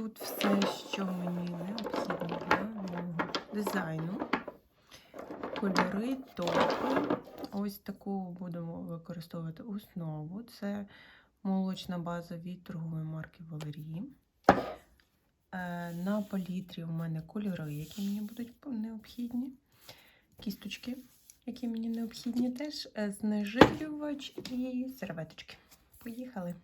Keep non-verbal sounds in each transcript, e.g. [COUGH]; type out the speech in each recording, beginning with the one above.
тут все, що мені необхідно для мого дизайну. Кольори, топи. Ось таку будемо використовувати основу. Це молочна база від торгової марки Валерії. Е, На палітрі у мене кольори, які мені будуть необхідні. Кісточки, які мені необхідні теж. Е, Знежирювач і серветочки. Поїхали.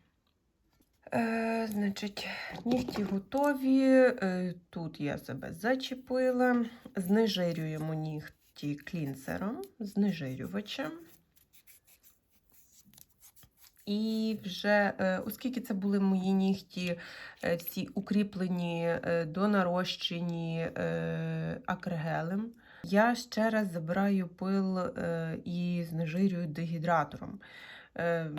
Е, значить, нігті готові. Е, тут я себе зачепила. Знежирюємо нігті клінсером, знежирювачем. І вже, е, оскільки це були мої нігті, е, всі укріплені, донарощені акригелем, я ще раз забираю пил і знежирюю дегідратором. Е,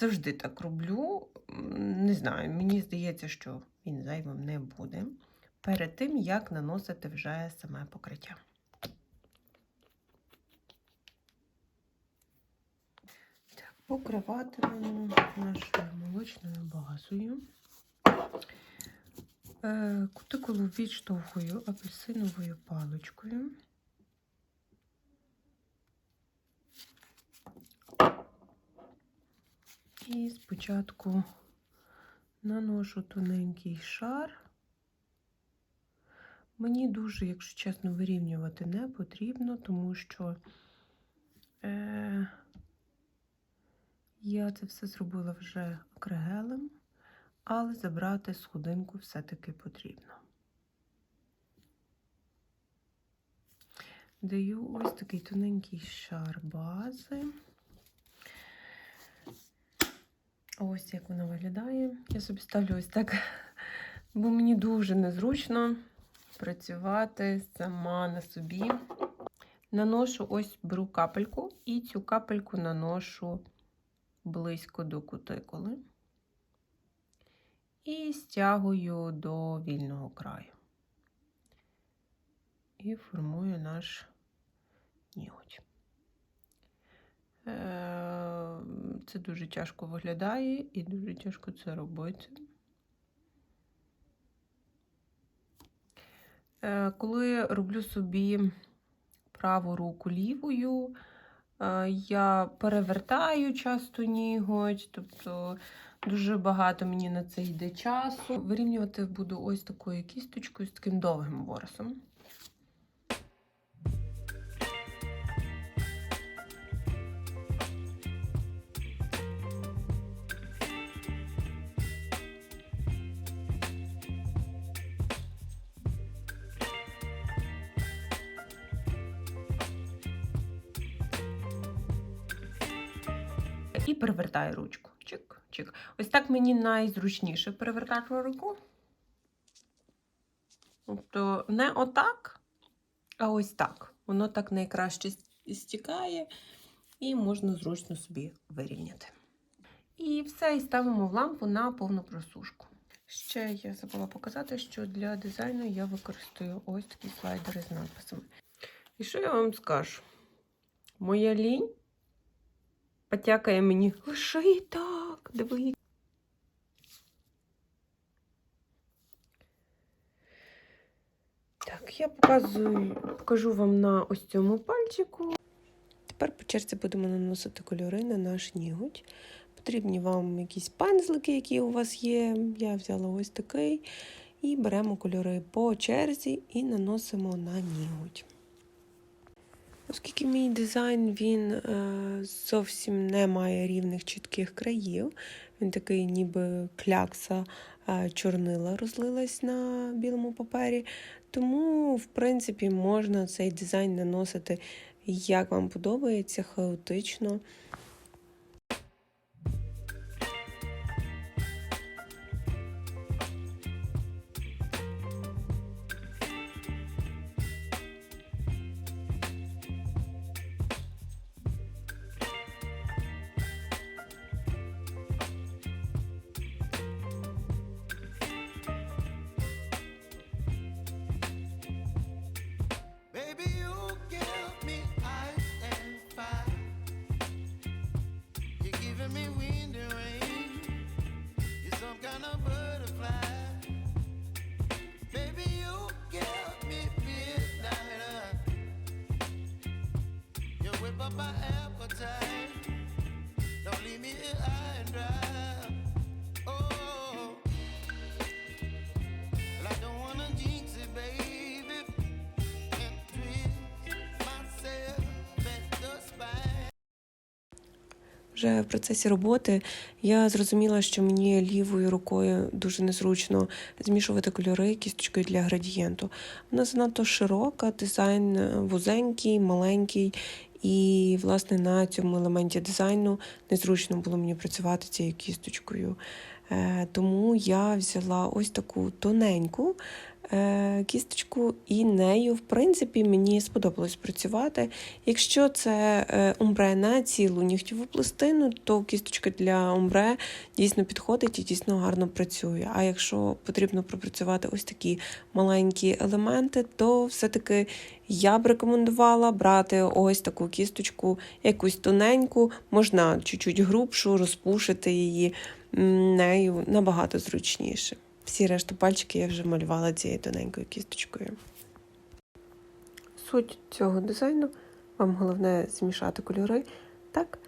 Завжди так роблю. Не знаю, мені здається, що він зайвим не буде. Перед тим, як наносити вже саме покриття. Так, покриватимемо нашою молочною базою. Е, Кутикулу відштовхую апельсиновою паличкою. І спочатку наношу тоненький шар. Мені дуже, якщо чесно, вирівнювати не потрібно, тому що е, я це все зробила вже акригелем, але забрати сходинку все-таки потрібно. Даю ось такий тоненький шар бази. Ось як вона виглядає. Я собі ставлю ось так, [LAUGHS] бо мені дуже незручно працювати сама на собі. Наношу ось беру капельку і цю капельку наношу близько до кутикули і стягую до вільного краю. І формую наш ніготь. Це дуже тяжко виглядає і дуже тяжко це робити. Е, Коли роблю собі праву руку лівою, е, я перевертаю часто ніготь, тобто дуже багато мені на це йде часу. Вирівнювати буду ось такою кісточкою з таким довгим ворсом. І перевертаю ручку. Чик, чик. Ось так мені найзручніше перевертати руку. Тобто не отак, а ось так. Воно так найкраще стікає, і можна зручно собі вирівняти. І все, і ставимо в лампу на повну просушку. Ще я забула показати, що для дизайну я використовую ось такі слайдери з надписами. І що я вам скажу? Моя лінь потякає мені лише і так, диви. Так, я показую, покажу вам на ось цьому пальчику. Тепер по черзі будемо наносити кольори на наш ніготь. Потрібні вам якісь пензлики, які у вас є. Я взяла ось такий. І беремо кольори по черзі і наносимо на ніготь. Оскільки мій дизайн він е, зовсім не має рівних чітких країв, він такий, ніби клякса е, чорнила розлилась на білому папері. Тому, в принципі, можна цей дизайн наносити як вам подобається, хаотично. Вже в процесі роботи я зрозуміла, що мені лівою рукою дуже незручно змішувати кольори кісточкою для градієнту. Вона занадто широка, дизайн е, вузенький, маленький. І, власне, на цьому елементі дизайну незручно було мені працювати цією кісточкою. Е, Тому я взяла ось таку тоненьку е, кісточку, і нею, в принципі, мені сподобалось працювати. Якщо це е, омбре на цілу нігтєву пластину, то кісточка для омбре дійсно підходить і дійсно гарно працює. А якщо потрібно пропрацювати ось такі маленькі елементи, то все-таки я б рекомендувала брати ось таку кісточку, якусь тоненьку, можна чуть-чуть грубшу, розпушити її нею набагато зручніше. Всі решту пальчики я вже малювала цією тоненькою кісточкою. Суть цього дизайну вам головне змішати кольори так,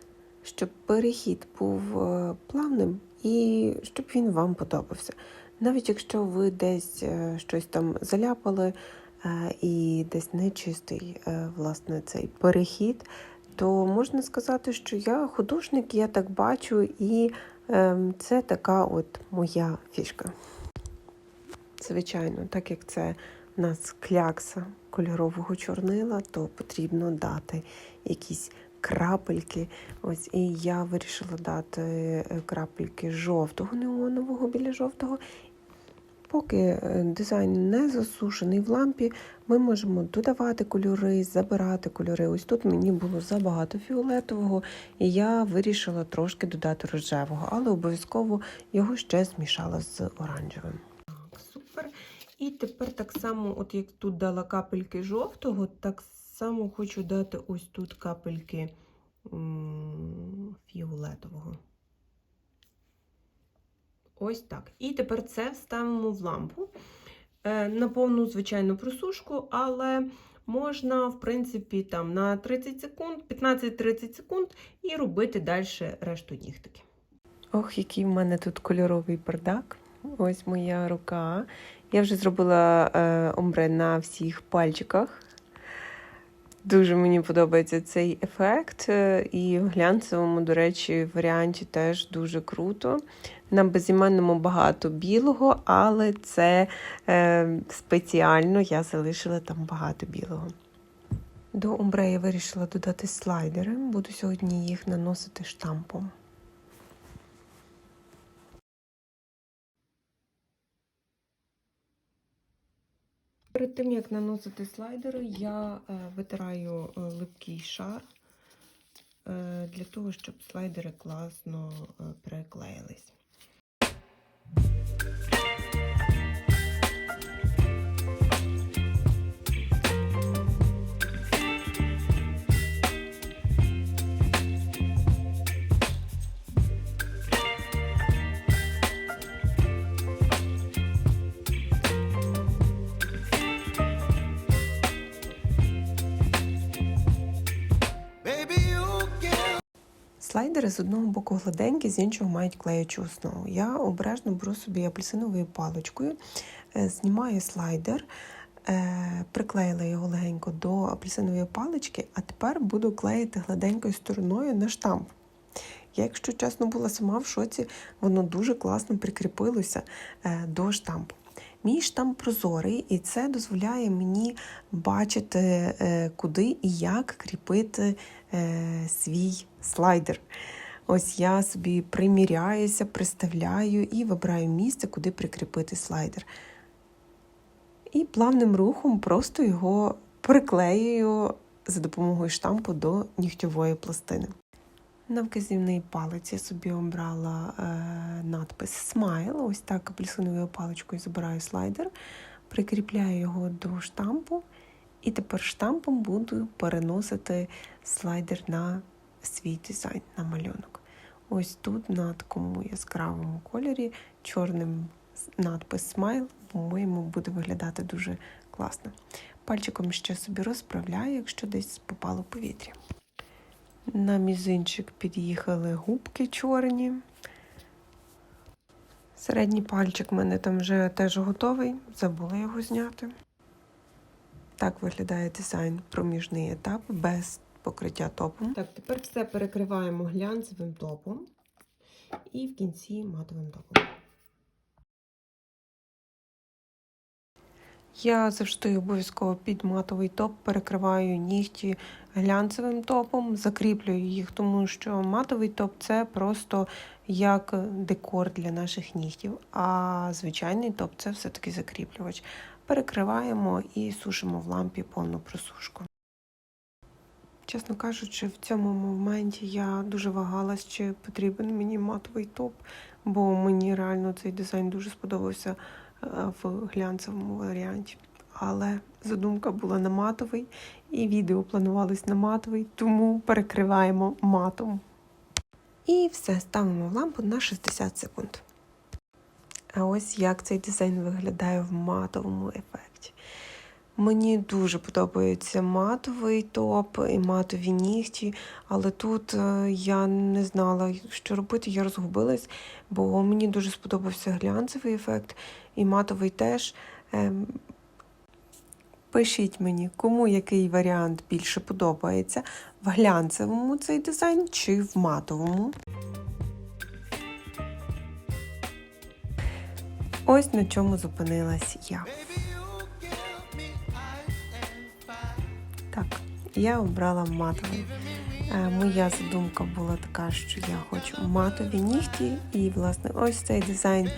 щоб перехід був е, плавним і щоб він вам подобався. Навіть якщо ви десь е, щось там заляпали і десь нечистий е, власне цей перехід, то можна сказати, що я художник, я так бачу, і ем, це така от моя фішка. Звичайно, так як це в нас клякса кольорового чорнила, то потрібно дати якісь крапельки. Ось і я вирішила дати е, крапельки жовтого неонового біля жовтого. Поки е, дизайн не засушений в лампі, ми можемо додавати кольори, забирати кольори. Ось тут мені було забагато фіолетового, і я вирішила трошки додати рожевого, але обов'язково його ще змішала з оранжевим. Так, супер. І тепер так само, от як тут дала капельки жовтого, так само хочу дати ось тут капельки фіолетового. Ось так. І тепер це вставимо в лампу е, на повну звичайну просушку, але можна, в принципі, там на 30 секунд, 15-30 секунд і робити далі решту нігтики. Ох, який в мене тут кольоровий бардак. Ось моя рука. Я вже зробила е, омбре на всіх пальчиках. Дуже мені подобається цей ефект. е, І в глянцевому, до речі, варіанті теж дуже круто. На безіменному багато білого, але це е, спеціально я залишила там багато білого. До омбре я вирішила додати слайдери. Буду сьогодні їх наносити штампом. Перед тим, як наносити слайдери, я е, витираю е, липкий шар е, для того, щоб слайдери класно е, Слайдери з одного боку гладенькі, з іншого мають клеючу основу. Я обережно беру собі апельсиновою паличкою, е, знімаю слайдер, е, приклеїла його легенько до апельсинової палички, а тепер буду клеїти гладенькою стороною на штамп. Я, якщо чесно, була сама в шоці, воно дуже класно прикріпилося е, до штампу. Мій штамп прозорий, і це дозволяє мені бачити, куди і як кріпити свій слайдер. Ось я собі приміряюся, приставляю і вибираю місце, куди прикріпити слайдер. І плавним рухом просто його приклеюю за допомогою штампу до нігтєвої пластини. На вказівний палець я собі обрала е, надпис Smile. Ось так апельсиновою паличкою забираю слайдер, прикріпляю його до штампу, і тепер штампом буду переносити слайдер на свій дизайн, на малюнок. Ось тут на такому яскравому кольорі чорним надпис Smile, по-моєму, буде виглядати дуже класно. Пальчиком ще собі розправляю, якщо десь попало повітря. На мізинчик під'їхали губки чорні. Середній пальчик в мене там вже теж готовий, забула його зняти. Так виглядає дизайн проміжний етап без покриття топом. Так, тепер все перекриваємо глянцевим топом і в кінці матовим топом. Я завжди обов'язково під матовий топ перекриваю нігті глянцевим топом, закріплюю їх, тому що матовий топ це просто як декор для наших нігтів, а звичайний топ це все-таки закріплювач. Перекриваємо і сушимо в лампі повну просушку. Чесно кажучи, в цьому моменті я дуже вагалась, чи потрібен мені матовий топ, бо мені реально цей дизайн дуже сподобався в глянцевому варіанті. Але задумка була на матовий, і відео планувалось на матовий, тому перекриваємо матом. І все, ставимо лампу на 60 секунд. А ось як цей дизайн виглядає в матовому ефекті. Мені дуже подобається матовий топ і матові нігті, але тут е, я не знала, що робити, я розгубилась, бо мені дуже сподобався глянцевий ефект і матовий теж. Ем, Пишіть мені, кому який варіант більше подобається в глянцевому цей дизайн чи в матовому. Ось на чому зупинилась я. Так, я обрала матовий. Е, Моя задумка була така, що я хочу матові нігті, і власне ось цей дизайн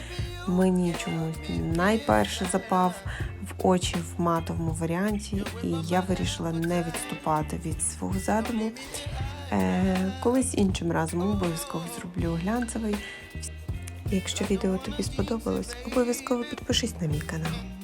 мені чомусь найперше запав в очі в матовому варіанті, і я вирішила не відступати від свого задуму. Е, Колись іншим разом обов'язково зроблю глянцевий. Якщо відео тобі сподобалось, обов'язково підпишись на мій канал.